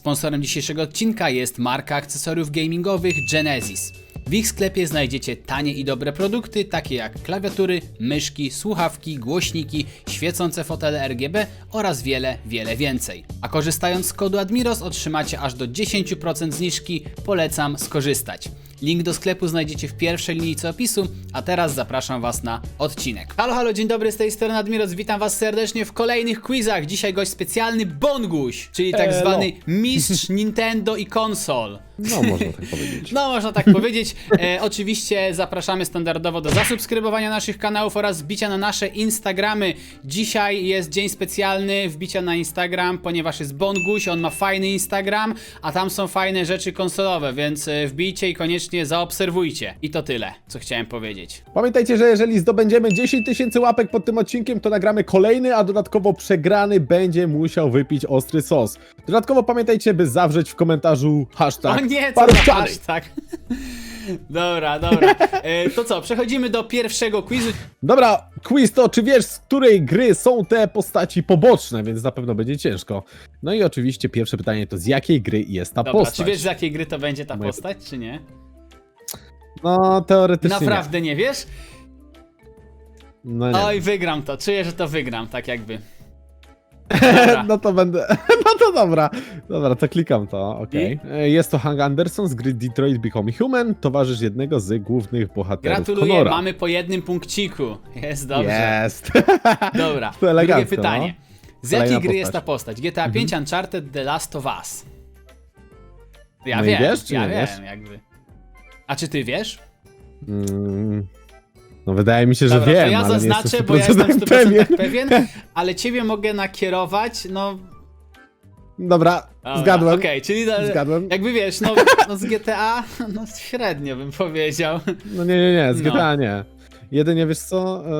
Sponsorem dzisiejszego odcinka jest marka akcesoriów gamingowych Genesis. W ich sklepie znajdziecie tanie i dobre produkty, takie jak klawiatury, myszki, słuchawki, głośniki, świecące fotele RGB oraz wiele, wiele więcej. A korzystając z kodu Admiros otrzymacie aż do 10% zniżki, polecam skorzystać. Link do sklepu znajdziecie w pierwszej linijce opisu, a teraz zapraszam Was na odcinek. Halo, halo, dzień dobry, z tej strony Admiros, witam Was serdecznie w kolejnych quizach. Dzisiaj gość specjalny Bonguś, czyli tak Elo. zwany mistrz Nintendo i konsol. No, można tak powiedzieć. No, można tak powiedzieć. E, oczywiście zapraszamy standardowo do zasubskrybowania naszych kanałów oraz wbicia na nasze Instagramy. Dzisiaj jest dzień specjalny wbicia na Instagram, ponieważ jest Bonguś, on ma fajny Instagram, a tam są fajne rzeczy konsolowe, więc e, wbijcie i koniecznie zaobserwujcie. I to tyle, co chciałem powiedzieć. Pamiętajcie, że jeżeli zdobędziemy 10 tysięcy łapek pod tym odcinkiem, to nagramy kolejny, a dodatkowo przegrany będzie musiał wypić ostry sos. Dodatkowo pamiętajcie, by zawrzeć w komentarzu hashtag nie, co paruszczany. za tak. Dobra, dobra. E, to co, przechodzimy do pierwszego quizu. Dobra, quiz to czy wiesz, z której gry są te postaci poboczne, więc na pewno będzie ciężko. No i oczywiście pierwsze pytanie to z jakiej gry jest ta Dobra, postać? czy wiesz z jakiej gry to będzie ta Moje- postać, czy nie? No, teoretycznie Naprawdę nie wiesz? nie. No, nie. Oj, wygram to. Czuję, że to wygram, tak jakby. Dobra. no to będę. No to dobra. Dobra, to klikam to. Okej. E, Jest to Hank Anderson z gry Detroit Become Human, towarzysz jednego z głównych bohaterów. Gratuluję, Conora. mamy po jednym punkciku. Jest dobrze. Jest. Dobra, To drugie elegancko, pytanie. Z Kolejna jakiej gry jest ta postać. postać? GTA 5 Uncharted The Last of Us. Ja No i wiem, wiesz, czy ja nie wiem, wiesz? jakby. A czy ty wiesz? Mm, No wydaje mi się, że Dobra, wiem, to ja ale nie zaznaczę, jestem bo ja jestem w 100% 100% pewien. pewien, ale ciebie mogę nakierować, no... Dobra, Dobra, zgadłem. Okej, czyli Zgadłem. jakby wiesz, no, no z GTA, no średnio bym powiedział. No nie, nie, nie, z No. GTA nie. Jedynie wiesz co, e,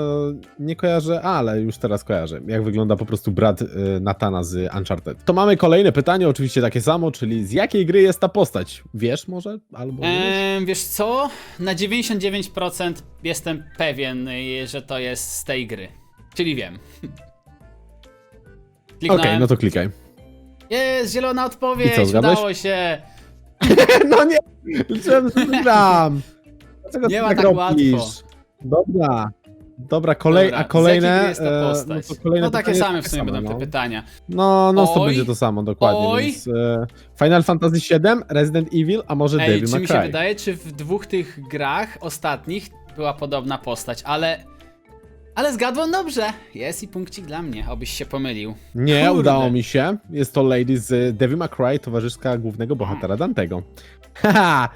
nie kojarzę, ale już teraz kojarzę, jak wygląda po prostu brat e, Natana z Uncharted. To mamy kolejne pytanie, oczywiście takie samo, czyli z jakiej gry jest ta postać? Wiesz może? Albo wiesz? Co? Na 99% jestem pewien, y, że to jest z tej gry. Czyli wiem. Okej, Kliknąłem. no to klikaj. Jest zielona odpowiedź, I co, zgadłeś? udało się. No nie, liczyłem, że wygram. Dlaczego Nie ma tak tak łatwo. Dobra. Dobra, kolej, Dobra, a z kolejne. jakiej gry jest ta e, postać? no, to kolejne no takie pytanie same w jest sumie takie będą same, te no. pytania. No, no to Oj. będzie to samo, dokładnie. Oj. Więc, e, Final Fantasy VII, Resident Evil, a może Ej, Devil czy May mi się Cry. wydaje, czy w dwóch tych grach ostatnich była podobna postać, ale... Ale zgadłem dobrze. Jest i punkcik dla mnie, obyś się pomylił. Nie, Kurde. udało mi się. Jest to Lady z Devil May Cry, towarzyszka głównego bohatera Dantego. Haha.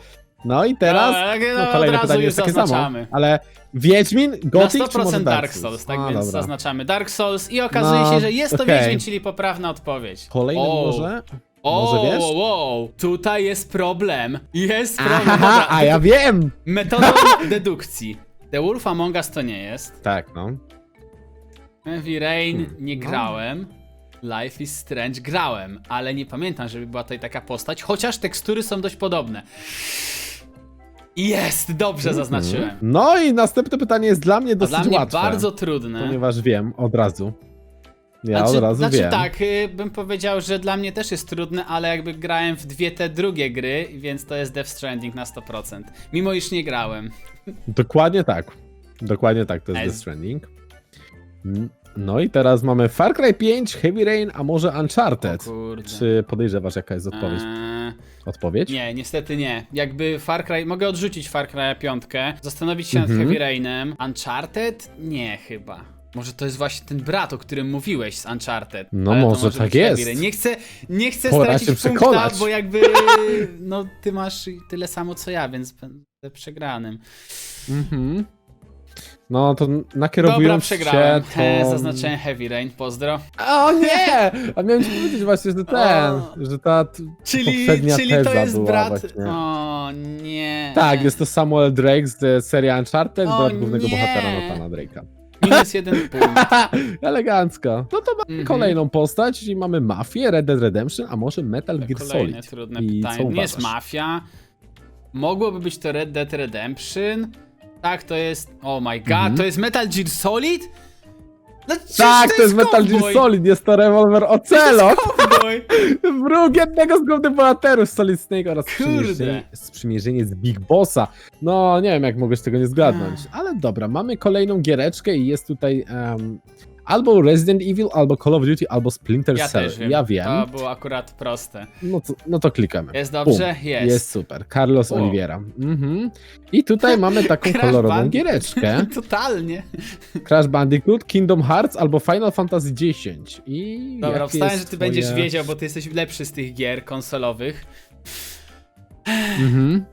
No i teraz no, no, od kolejne pytanie jest takie samo. zaznaczamy. Ale Wiedźmin, Na Gothic czy 100% może Dark Souls, tak A, więc dobra. zaznaczamy Dark Souls i okazuje No, się, że jest to okej. Wiedźmin, czyli poprawna odpowiedź. Kolejny O, może? O, Może wiesz? wow, wow, tutaj jest problem. Jest problem. Aha, Dobra, a ja wiem! Metodą dedukcji. The Wolf Among Us to nie jest. Tak, no. Heavy Rain Hmm, nie no. grałem. Life is Strange grałem, ale nie pamiętam, żeby była tutaj taka postać, chociaż tekstury są dość podobne. Jest, dobrze zaznaczyłem. No i następne pytanie jest dla mnie A dosyć dla mnie łatwe. bardzo trudne. Ponieważ wiem od razu. Ja znaczy, od razu znaczy wiem. tak, y, bym powiedział, że dla mnie też jest trudne, ale jakby grałem w dwie te drugie gry, więc to jest Death Stranding na 100%. Mimo iż nie grałem. Dokładnie tak. Dokładnie tak, to jest Ez. The Stranding. Mm, No i teraz mamy Far Cry 5, Heavy Rain, a może Uncharted. O kurde. Czy podejrzewasz jaka jest odpowiedź? Eee, Odpowiedź? nie, niestety nie. Jakby Far Cry, mogę odrzucić Far Cry 5, zastanowić się Mhm. nad Heavy Rainem. Uncharted? Nie, chyba. Może to jest właśnie ten brat, o którym mówiłeś z Uncharted. No Ale to może tak być Heavy jest. Rain. Nie chcę, nie chcę Pora stracić się punkta, przekonać. bo jakby no ty masz tyle samo co ja, więc będę przegranym. Mhm. No to Dobra, nakierowując przegrałem. się, He, to... zaznaczyłem Heavy Rain, pozdro. O nie! A miałem ci powiedzieć właśnie, że ten, O. że ta t- Czyli, poprzednia czyli teza to jest była brat. właśnie. O nie. Tak, jest to Samuel Drake z e, serii Uncharted, O brat głównego nie. bohatera Nathana Drake'a. Minus jeden punkt. Elegancko. No to mamy Mhm. kolejną postać, czyli mamy Mafię, Red Dead Redemption, a może Metal Gear Kolejne Solid. trudne I pytanie. co nie jest uważasz? mafia. Mogłoby być to Red Dead Redemption. Tak, to jest. Oh my god, Mhm. to jest Metal Gear Solid? No, przecież Tak, to jest Metal Gear cowboy. Solid, jest to rewolwer Ocelot. Cowboy. Wróg jednego z głównych bohaterów Solid Snake oraz Kurde. sprzymierzenie, sprzymierzenie z Big Bossa. No, nie wiem jak mogłeś tego nie zgadnąć, ale dobra, mamy kolejną giereczkę i jest tutaj em, albo Resident Evil, albo Call of Duty, albo Splinter Ja Cell. też wiem. Ja wiem, To było akurat proste. no, to, no to klikamy. Jest dobrze? Jest. Jest super. Carlos O. Oliveira. Mhm. I tutaj mamy taką Crash kolorową Bandicoot. giereczkę. Totalnie. Crash Bandicoot, Kingdom Hearts albo Final Fantasy X. I Dobra, jakie jest że ty twoje... będziesz wiedział, bo ty jesteś lepszy z tych gier konsolowych. Mhm.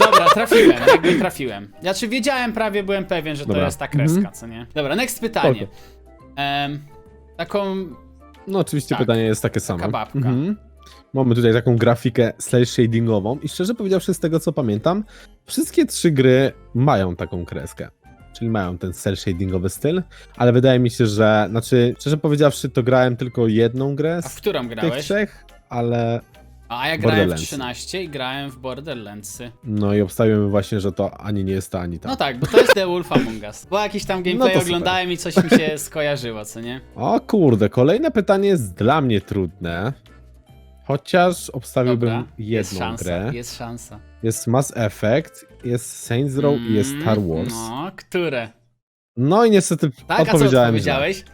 Dobra, trafiłem, jakby trafiłem. Znaczy wiedziałem prawie, byłem pewien, że to Dobra. jest ta kreska, Mhm. co nie? Dobra, next pytanie. Spoko. Em, taką... No oczywiście Tak. pytanie jest takie samo. Mhm. Mamy tutaj taką grafikę cel shadingową i szczerze powiedziawszy z tego co pamiętam, wszystkie trzy gry mają taką kreskę. Czyli mają ten cel shadingowy styl, ale wydaje mi się, że, znaczy, szczerze powiedziawszy, to grałem tylko jedną grę A w którą tych grałeś? trzech, ale A ja grałem w Borderlands. 13 i grałem w Borderlandsy. no i obstawiłem właśnie, że to ani nie jest to, ani to. No tak, bo to jest The Wolf Among Us. Bo jakiś tam gameplay No to super. oglądałem i coś mi się skojarzyło, co nie? O kurde, kolejne pytanie jest dla mnie trudne. Chociaż obstawiłbym Dobra, jest jedną szansa, grę. jest szansa. Jest Mass Effect, jest Saints Row i jest Star Mm, Wars. No, które? No i niestety Tak, a co odpowiedziałem źle. odpowiedziałeś?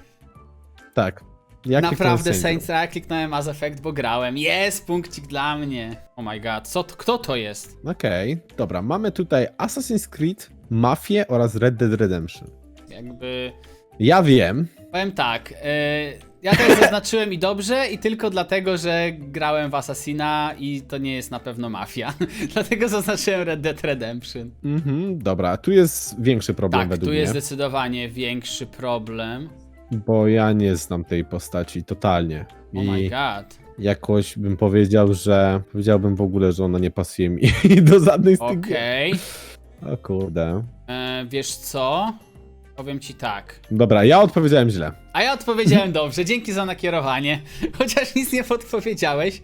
Tak. Jaki Naprawdę Saints Row, kliknąłem Mass Effect, bo grałem. Jest, punkcik dla mnie. Oh my god, co, kto to jest? Okej, dobra. Mamy tutaj Assassin's Creed, Mafię oraz Red Dead Redemption. Jakby... Ja wiem. Powiem tak, yy, ja też zaznaczyłem i dobrze i tylko dlatego, że grałem w Assassina i to nie jest na pewno Mafia. dlatego zaznaczyłem Red Dead Redemption. Mhm, dobra, tu jest większy problem Tak, według tu mnie, jest zdecydowanie większy problem. Bo ja nie znam tej postaci totalnie. Oh my I god. jakoś bym powiedział, że powiedziałbym w ogóle, że ona nie pasuje mi do żadnej z tych. Okej. O kurde. E, Wiesz co? Powiem ci tak. Dobra, ja odpowiedziałem źle. A ja odpowiedziałem dobrze, dzięki za nakierowanie. Chociaż nic nie podpowiedziałeś.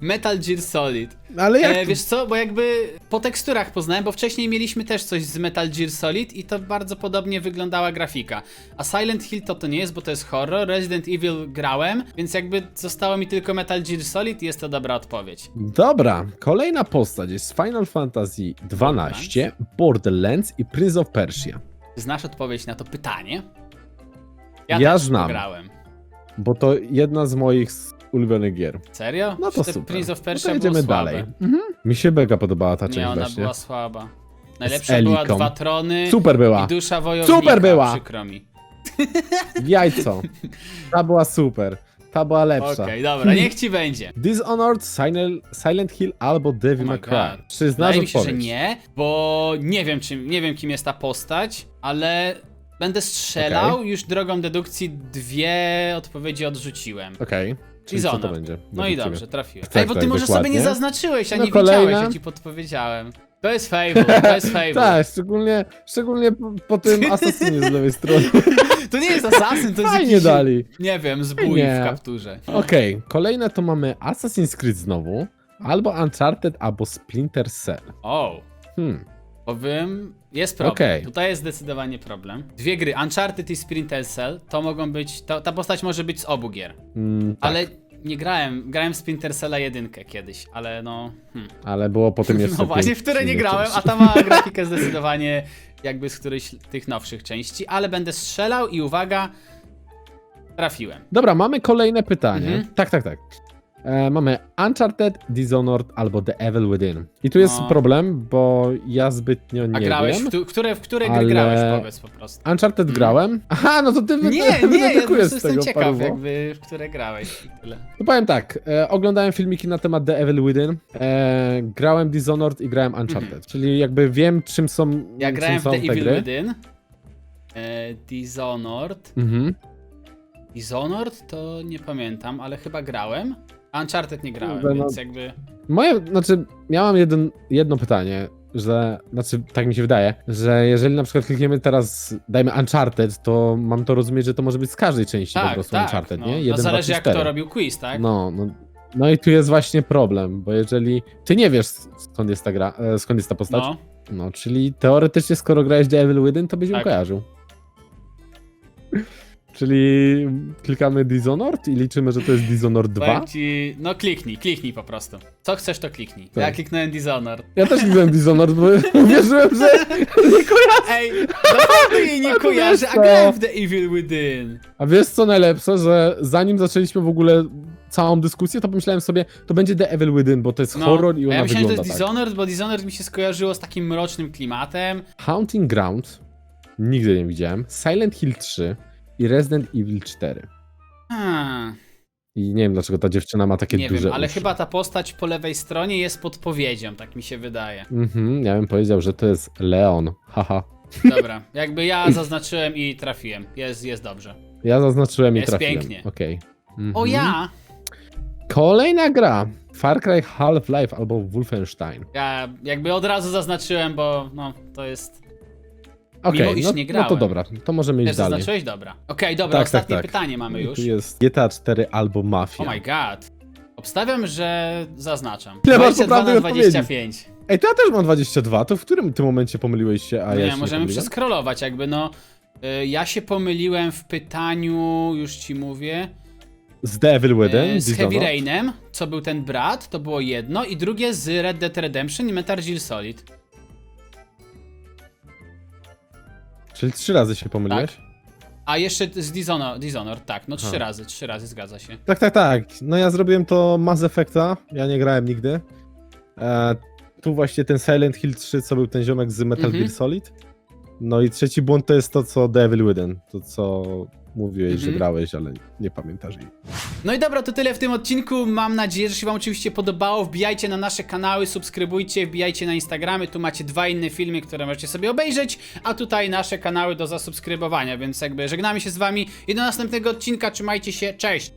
Metal Gear Solid. Ale jak E, wiesz co, bo jakby po teksturach poznałem, bo wcześniej mieliśmy też coś z Metal Gear Solid i to bardzo podobnie wyglądała grafika. A Silent Hill to to nie jest, bo to jest horror. Resident Evil grałem, więc jakby zostało mi tylko Metal Gear Solid i jest to dobra odpowiedź. Dobra, kolejna postać jest Final Fantasy XII, Borderlands i Prince of Persia. Znasz odpowiedź na to pytanie? Ja też znam. grałem. Bo to jedna z moich ulubionych gier. Serio? No to Te super. Prince of No Persia to jedziemy było dalej. słabe. Mhm. Mi się mega podobała ta Nie, część ona właśnie. była słaba. Najlepsza była Eliką. Dwa Trony Super była. i Dusza Wojownika. Super była. Przykro mi. Jajco. Ta była super. Ta była lepsza. Okej, dobra, niech ci będzie. Dishonored, Silent, Silent Hill albo Devil Oh May my Cry. God. Czy znasz Wydaje mi się, że nie, bo nie wiem, czym, nie wiem kim jest ta postać, ale będę strzelał, już drogą dedukcji dwie odpowiedzi odrzuciłem. Okej. Czyli co to Dishonored. będzie? No i dobrze, trafiłem. Tak, Ej, bo ty tak, może dokładnie. sobie nie zaznaczyłeś, a No nie wiedziałeś, ja ci podpowiedziałem. To jest Fable, to jest Fable. Tak, szczególnie, szczególnie po, po tym Assassinie z lewej strony. To nie jest Assassin, to jest Fajnie jakiś, dali. nie wiem, zbój Nie. w kapturze. Okej, kolejne to mamy Assassin's Creed znowu, albo Uncharted, albo Splinter Cell. O, Hmm, powiem, jest problem. Okej. Tutaj jest zdecydowanie problem. Dwie gry, Uncharted i Splinter Cell, to mogą być, to, ta postać może być z obu gier. mm, tak, ale... Ale nie grałem, grałem w Splinter Cella jedynkę kiedyś, ale no... Hmm. było potem jeszcze No właśnie, w które nie grałem, a ta ma grafikę zdecydowanie jakby z którejś tych nowszych części, ale będę strzelał i uwaga, trafiłem. Dobra, mamy kolejne pytanie. Mhm. Tak, tak, tak. E, mamy Uncharted, Dishonored albo The Evil Within. I tu jest No. problem, bo ja zbytnio nie A grałeś, wiem. w, tu, które, w które ale- gry grałeś, powiedz po prostu. Uncharted grałem. Aha, no to ty wy- Nie, nie, ja po wydedukujesz prostu z jestem ciekaw, jakby, w które grałeś i tyle. To powiem tak, e, oglądałem filmiki na temat The Evil Within, e, grałem Dishonored i grałem Uncharted, czyli jakby wiem czym są, Mhm. Ja czym grałem w są The te Evil gry. Within, e, Dishonored, Mhm. Dishonored to nie pamiętam, ale chyba grałem, Uncharted nie grałem, Kurde, no. więc jakby... Moje, znaczy, miałam jeden, jedno pytanie, że, znaczy, tak mi się wydaje, że jeżeli na przykład klikniemy teraz, dajmy Uncharted, to mam to rozumieć, że to może być z każdej części po Tak, prostu tak, Uncharted, no, nie? no Jeden, zależy dwa, trzy, jak kto cztery. robił quiz, tak? No, no, no i tu jest właśnie problem, bo jeżeli ty nie wiesz skąd jest ta gra, e, skąd jest ta postać, no, No. czyli teoretycznie skoro grałeś The Evil Within, to byś ją Tak. kojarzył. Czyli klikamy Dishonored i liczymy, że to jest Dishonored 2? Powiem ci, no kliknij, kliknij po prostu. Co chcesz, to kliknij. Ja Tak. kliknąłem Dishonored. Ja też kliknąłem Dishonored, bo uwierzyłem, że nie kojarzę. Ej, naprawdę jej nie kojarzę, a grałem w The Evil Within. A wiesz co najlepsze, że zanim zaczęliśmy w ogóle całą dyskusję, to pomyślałem sobie, to będzie The Evil Within, bo to jest horror i a ona ja myślałem, że wygląda to jest tak. Dishonored, bo Dishonored mi się skojarzyło z takim mrocznym klimatem. Haunting Ground nigdy nie widziałem, Silent Hill 3 i Resident Evil 4. Hmm, I nie wiem, dlaczego ta dziewczyna ma takie nie duże wiem, ale uszy. chyba ta postać po lewej stronie jest podpowiedzią, tak mi się wydaje. Mhm, ja bym powiedział, że to jest Leon. Haha. Dobra, jakby ja zaznaczyłem i trafiłem. Jest, jest dobrze. Ja zaznaczyłem i Jest trafiłem. pięknie. Okej. Mhm. O ja! Kolejna gra. Far Cry Half-Life albo Wolfenstein. Ja jakby od razu zaznaczyłem, bo no, to jest... Okej, Mimo iż no, nie no to dobra, to możemy iść Też dalej. zaznaczyłeś? Dobra. Okej, dobra, Tak, tak, ostatnie tak. pytanie mamy już. Tu jest GTA 4 albo Mafia. Oh my god. Obstawiam, że zaznaczam. Ile masz 22 na poprawnych odpowiedzi? 25. Ej, to ja też mam 22, to w którym tym momencie pomyliłeś się, a ja nie, się możemy pomyliłem? przeskrolować, jakby no. y, Ja się pomyliłem w pytaniu, już ci mówię. Z Devil Within, y, Z Heavy Dishonored. Rainem, co był ten brat, to było jedno, i drugie z Red Dead Redemption i Metal Gear Solid. Czyli trzy razy się pomyliłeś? A jeszcze z Dishonored, Dishonored tak, no trzy Aha. razy, trzy razy zgadza się. Tak, tak, tak. No ja zrobiłem to Mass Effecta, ja nie grałem nigdy. E, tu właśnie ten Silent Hill 3, co był ten ziomek z Metal Mhm. Gear Solid. No i trzeci błąd to jest to, co Devil Within, to co mówiłeś, że Mhm. grałeś, ale nie pamiętasz jej. No i dobra, to tyle w tym odcinku. Mam nadzieję, że się Wam oczywiście podobało. Wbijajcie na nasze kanały, subskrybujcie, wbijajcie na Instagramy. Tu macie dwa inne filmy, które możecie sobie obejrzeć, a tutaj nasze kanały do zasubskrybowania, więc jakby żegnamy się z Wami i do następnego odcinka. Trzymajcie się, cześć!